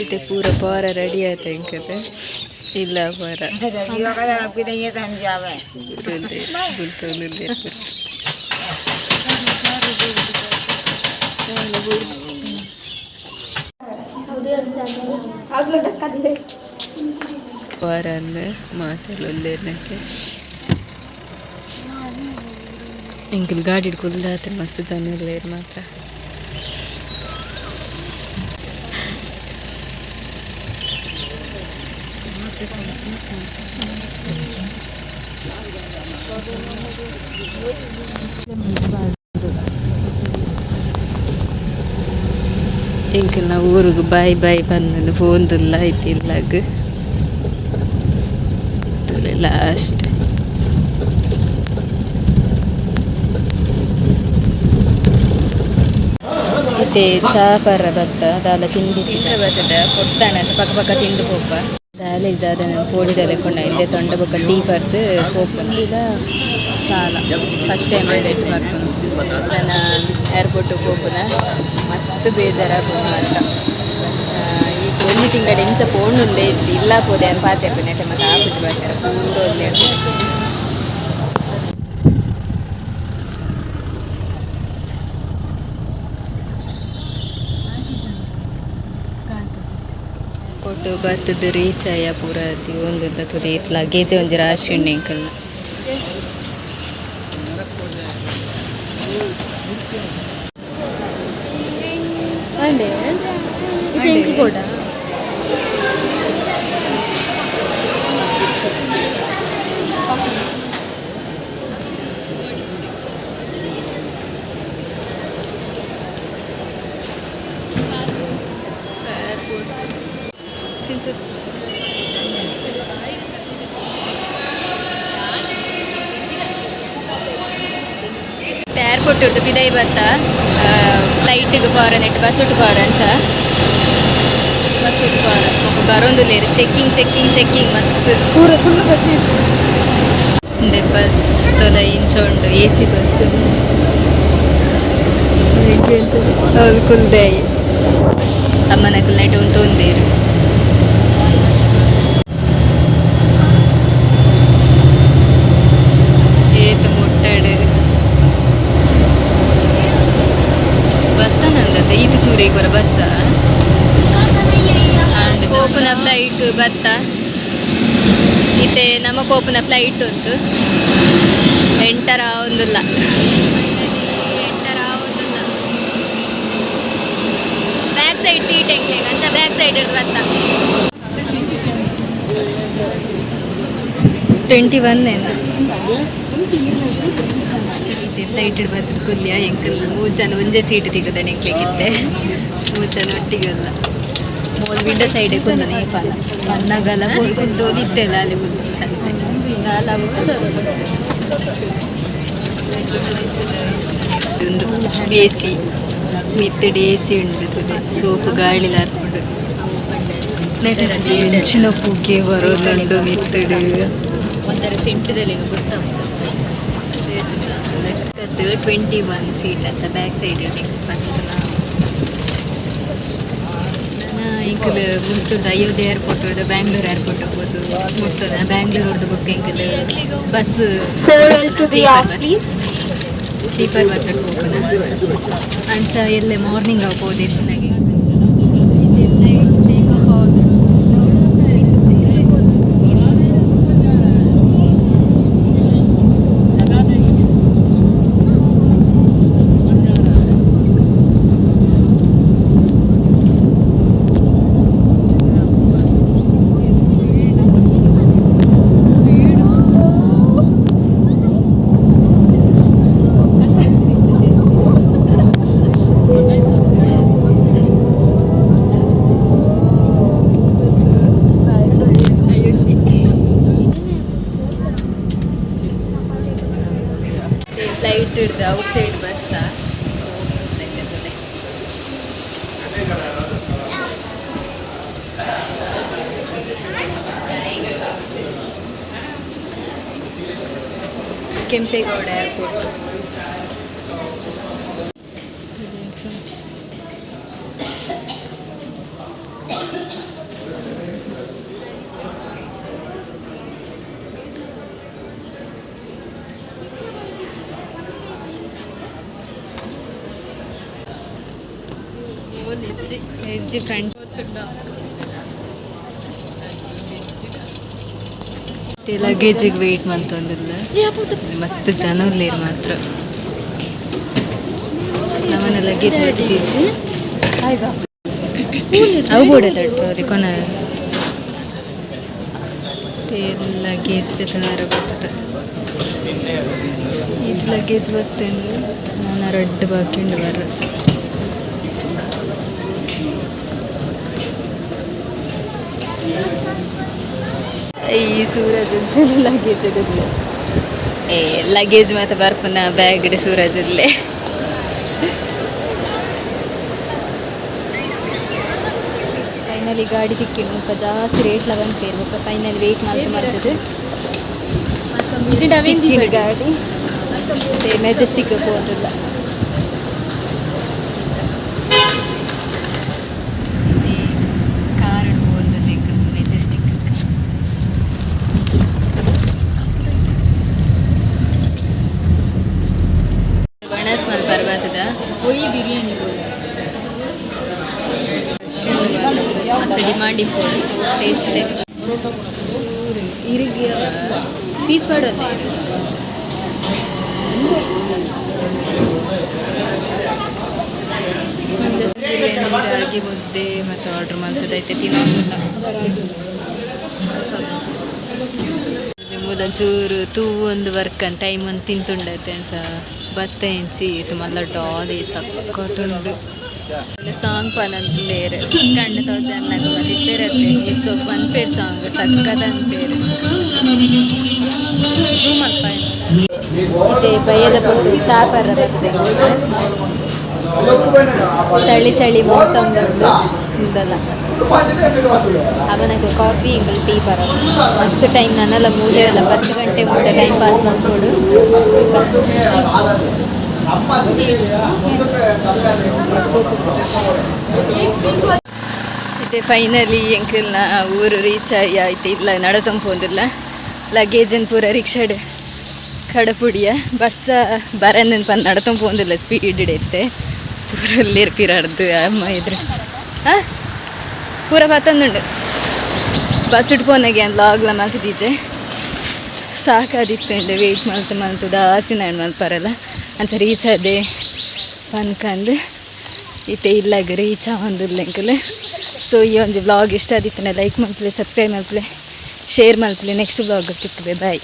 ಇದು ಪೂರ ಪಾರ ರೆಡಿ ಆಯ್ತು ಇಂಕದ ಇಲ್ಲ ಪಾರ ಪಾರ ಅಂದ ಮಾತಲ್ಲ ಒಳ್ಳೆಯಕ್ಕೆ ಇಂಕಲ್ ಗಾಡಿ ಕುಲ್ದಾತ ಮಸ್ತ್ ಜನ ಇಲ್ಲ ಮಾತ್ರ ಇಂಕಲ್ ನಾವು ಊರಿಗೆ ಬಾಯ್ ಬಾಯ್ ಬಂದು ಫೋನ್ದಿಲ್ಲ ಐತಿಲ್ಲಾಗ ಲಾಸ್ಟ್ ಮತ್ತೆ ಚಾಪರ ಬತ್ತ ದಾಲ ತಿಂಡಿ ಬರ್ತದ ಕೊಡ್ತಾನೆ ಪಕ್ಕ ಪಕ್ಕ ತಿಂದು ಹೋಪ ದಾಲ ಇದ್ದಾದ ಪೋಡಿದಲೆ ಕೊಂಡ ಹಿಂದೆ ತೊಂಡ ಬೊಕ್ಕ ಟೀ ಬರ್ದು ಹೋಪನ್ ಇಲ್ಲ ಚಾಲ ಫಸ್ಟ್ ಟೈಮ್ ರೇಟ್ ಬರ್ಪನು ನನ್ನ ಏರ್ಪೋರ್ಟ್ ಹೋಪುನ ಮಸ್ತ್ ಬೇಜಾರಾಗ್ಬೋದು ಮಾತ್ರ ಆ, ಈ ಒಂದು ತಿಂಗಳ ಎಂಚ ಪೋಣುಂದೆ ಇಜ್ಜಿ ಇಲ್ಲ ಪೋದೆ ಅಂತ ಪಾತೆಪ್ಪು ನೆಟ್ಟೆ ಮತ್ತೆ ಆಪುಜಿ ಬರ್ತಾರೆ ಪೂರ ಒಳ್ಳೆ ಕೊಟ್ಟು ಬರ್ತದ ರೀಚ್ ಆಯ ಪೂರ ದಿ ಒಂದು ತುದಿ ಲಗೇಜ್ ಒಂಜಿ ರಾಶಿ ಉಂಡು ಎಂಕಲ್ನ ಚಿಂಚು ಏರ್ಪೋರ್ಟ್ ಉಂಟು ಬಿದೈ ಬತ್ತ ಫ್ಲೈಟ್ಗೆ ಪಾರ ನೆಟ್ ಬಸ್ ಉಟ್ಟು ಪಾರ ಅಂಚ ಬಸ್ ಉಟ್ಟು ಪಾರ ಬರೋದು ಲೇರು ಚೆಕ್ಕಿಂಗ್ ಚೆಕ್ಕಿಂಗ್ ಚೆಕ್ಕಿಂಗ್ ಮಸ್ತ್ ಪೂರ ಫುಲ್ ಬಚ್ಚಿ ಇಂದೆ ಬಸ್ ತೊಲ ಇಂಚ ಉಂಡು ಎ ಸಿ ಬಸ್ ಹೌದು ಕುಲ್ದಾಯಿ ಅಮ್ಮನಕ್ಕೆ ನೈಟ್ ಒಂದು ತೊಂದೇರು ಬತ್ತನಂದತ್ತ ಬರೋ ಬಸ್ ಆ್ಯಂಡ್ ಓಪನ ಫ್ಲೈಟ್ ಬತ್ತ ಇತ್ತೆ ನಮಕ್ ಓಪನ ಫ್ಲೈಟ್ ಉಂಟು ಎಂಟರ ಒಂದಿಲ್ಲ ಎಂಟರ ಒಂದಿಲ್ಲ ಬ್ಯಾಕ್ ಸೈಡ್ ಸೀಟ್ ಹೆಂಗೆ ಅಂತ ಬ್ಯಾಕ್ ಸೈಡ್ ಬತ್ತ ಟ್ವೆಂಟಿ ಒನ್ ಏನು ಬರ್ತದೆ ಕುಲ್ಯ ಎಂಕಲ್ ಮೂರು ಜನ ಒಂದೇ ಸೀಟ್ ತೆಗೆದ ಎಂಕ್ಲೆಗಿತ್ತೆ ಮೂರು ಜನ ಒಟ್ಟಿಗೆ ಅಲ್ಲ ಮೂರು ವಿಂಡೋ ಸೈಡ್ ಕುಂದ ನೇಪಾಲ ಮಣ್ಣಗಲ ಕುಂತು ನಿತ್ತೆಲ್ಲ ಅಲ್ಲಿ ಕುಂತು ಚಂದ. ಒಂದು ಎ ಸಿ ಮಿತ್ತಡಿ ಎ ಸಿ ಉಂಡು ಸೋಪು ಗಾಳಿ ಹಾರ್ಕೊಂಡು. ನೆಂಚಿನ ಪುಗ್ಗೆ ಬರೋದುಂಡು ಮಿತ್ತಡು. ಒಂಥರ ಸೆಂಟದಲ್ಲಿ ಗೊತ್ತಾಗ ಸ್ವಲ್ಪ ಟ್ವೆಂಟಿ ಒನ್ ಸೀಟ್ ಅಚ್ಚ ಬ್ಯಾಕ್ ಸೈಡ್ ಇಂಕಲ್ ಮುಟ್ಟುಂಡು ಅಯೋಧ್ಯೆ ಏರ್ಪೋರ್ಟ್ ಉಂಡು ಬ್ಯಾಂಗ್ಳೂರ್ ಏರ್ಪೋರ್ಟ್ ಹೋಗ್ಬೋದು ಮುಟ್ಟುದ ಬ್ಯಾಂಗ್ಳೂರ್ ಹೊಡೆದು ಬುಕ್ ಇಂಕಲ್ ಬಸ್ ಸ್ಲೀಪರ್ ಬಸ್ ಹೋಗೋಣ ಅಂಚ ಎಲ್ಲೇ ಮಾರ್ನಿಂಗ್ ಆಗ್ಬೋದಿತ್ತು ನನಗೆ ಫ್ಲೈಟ್ ಹಿಡ್ದು ಔಟ್ ಸೈಡ್ ಬರ್ತಾ ಕೆಂಪೇಗೌಡ ಏರ್ಪೋರ್ಟ್ ಹೆಜ್ಜೆ ಫ್ರೆಂಡ್ ಲಗೇಜಿಗೆ ವೆಯ್ಟ್ ಮಂತೊಂದಿಲ್ಲ ಮಸ್ತ್ ಜನ ಇಲ್ಲೇರು ಮಾತ್ರ. ನಮ್ಮನ್ನ ಲಗೇಜ್ ಬತ್ತಿದ್ದೀಜಿ ಅವು ಬೋಡ ತಟ್ರು ಕೊನ. ಲಗೇಜ್ ತೆತನಾರ ಬರ್ತದೆ ಇದು ಲಗೇಜ್ ಬರ್ತೇನೆ ನಾನು ರೆಡ್ ಬಾಕಿಂಡು ಬರ್ರ. ಈ ಸೂರಜ್ ಲಗೇಜ್ ಇಡೋದು. ಏ ಲಗೇಜ್ ಮತ್ತೆ ಬರ್ಪನ ಬ್ಯಾಗ್ ಇಡ ಸೂರಜ್ ಇಲ್ಲೇ ಫೈನಲಿ ಗಾಡಿ ತಿಕ್ಕಿಡು ಮುಖ ಜಾಸ್ತಿ ರೇಟ್ಲ ಬಂತು ಇರ್ಬೇಕು ಫೈನಲ್ ವೆಯ್ಟ್ ಮಾಡ್ತಾ ಮಾಡ್ತದೆ ಗಾಡಿ. ಮೆಜೆಸ್ಟಿಕ್ ಹೋಗೋದಿಲ್ಲ ಬಿರಿಯಾನಿ ಫುಡ್ ಟೇಸ್ಟ್ ಪೀಸ್ ಮಾಡೋದು ರಾಗಿ ಮುದ್ದೆ ಮತ್ತು ಆರ್ಡ್ರ್ ಮಾಡ್ತದೈತೆ ತಿನ್ನೋದಿಲ್ಲ ಮೂಲ ಚೂರು ತೂ ಒಂದು ವರ್ಕ್ ಅಂತ ಟೈಮ್ ಒಂದು ತಿಂತುಂಡೈತೆ ಅನ್ಸ ಭತ್ತ ಎಂಚಿ ಇದು ಮಲ್ಲ ಡಾಲಿ ಸಕ್ಕತ್ತುಂಡು ಸಾಂಗ್ ಪನಂತೇರು ಕಣ್ಣು ತೋ ಚೆನ್ನಾಗ ಮದಿತ್ತೇರತ್ತೆ ಈ ಸೊಪ್ಪು ಅನ್ಪೇರು ಸಾಂಗ್ ಸಕ್ಕದ ಅನ್ಪೇರು ಮತ್ತೆ ಬಯಲ ಬಂದು ಚಾಪರ ಬರ್ತದೆ ಚಳಿ ಚಳಿ ಮೋಸಮ್ ಬಂದು ಇಂದಲ್ಲ ಅವನಿಗೆ ಕಾಫಿ ಇಂಗಲ್ ಟೀ ಬರ ಅಷ್ಟು ಟೈಮ್ ನನ್ನೆಲ್ಲ ಮೂಲೆ ಎಲ್ಲ ಹತ್ತು ಗಂಟೆ ಮುಂದೆ ಟೈಮ್ ಪಾಸ್ ಮಾಡ್ಕೊಂಡು ಮತ್ತೆ ಫೈನಲಿ ಎಂಕಲ್ನ ಊರು ರೀಚ್ ಆಗಿ ಆಯ್ತು. ಇಲ್ಲ ನಡತಂಪೊಂದಿಲ್ಲ ಲಗೇಜನ್ ಪೂರ ರಿಕ್ಷಾಡ್ ಕಡಪುಡಿಯ. ಬಸ್ಸ ಬರ ಪಂದ್ ನಡತಂಪು ಹೋದಿಲ್ಲ ಸ್ಪೀಡ್ ಇಡೈತೆ ಪೂರಲ್ಲಿ ಪಿರಾಡ್ದು ಅಮ್ಮ ಇದ್ರೆ. ಪೂರ ಪತ್ತೊಂದುಂಡು ಬಸ್ ಇಟ್ಪೋನಾಗೆ ಅಂತ ಲಾಗ್ಲ ಮಲ್ತಿದ್ದೀಜೆ ಸಾಕಾದಿತ್ತಂಡೆ ವೆಯ್ಟ್ ಮಾಡ್ತು ಮಾಡ್ತು ದಾಸಿ ನಾನು ಮಲ್ಪರಲ್ಲ ಅಂಚ ರೀಚ್ ಆದೆ. ಪನ್ಕಂದು ಇತ್ತೆ ಇಲ್ಲಾಗ ರೀಚ್ ಲೆಂಕಲ್ಲಿ ಸೊ ಈ ಒಂದು ವ್ಲಾಗ್ ಇಷ್ಟ ಆದಿತ್ತನೆ ಲೈಕ್ ಮಾಡ್ತೀವಿ ಸಬ್ಸ್ಕ್ರೈಬ್ ಮಾಡ್ತೀವಿ ಶೇರ್ ಮಾಡ್ತೀವಿ ನೆಕ್ಸ್ಟ್ ವ್ಲಾಗ್ ಸಿಗ್ತದೆ ಬಾಯ್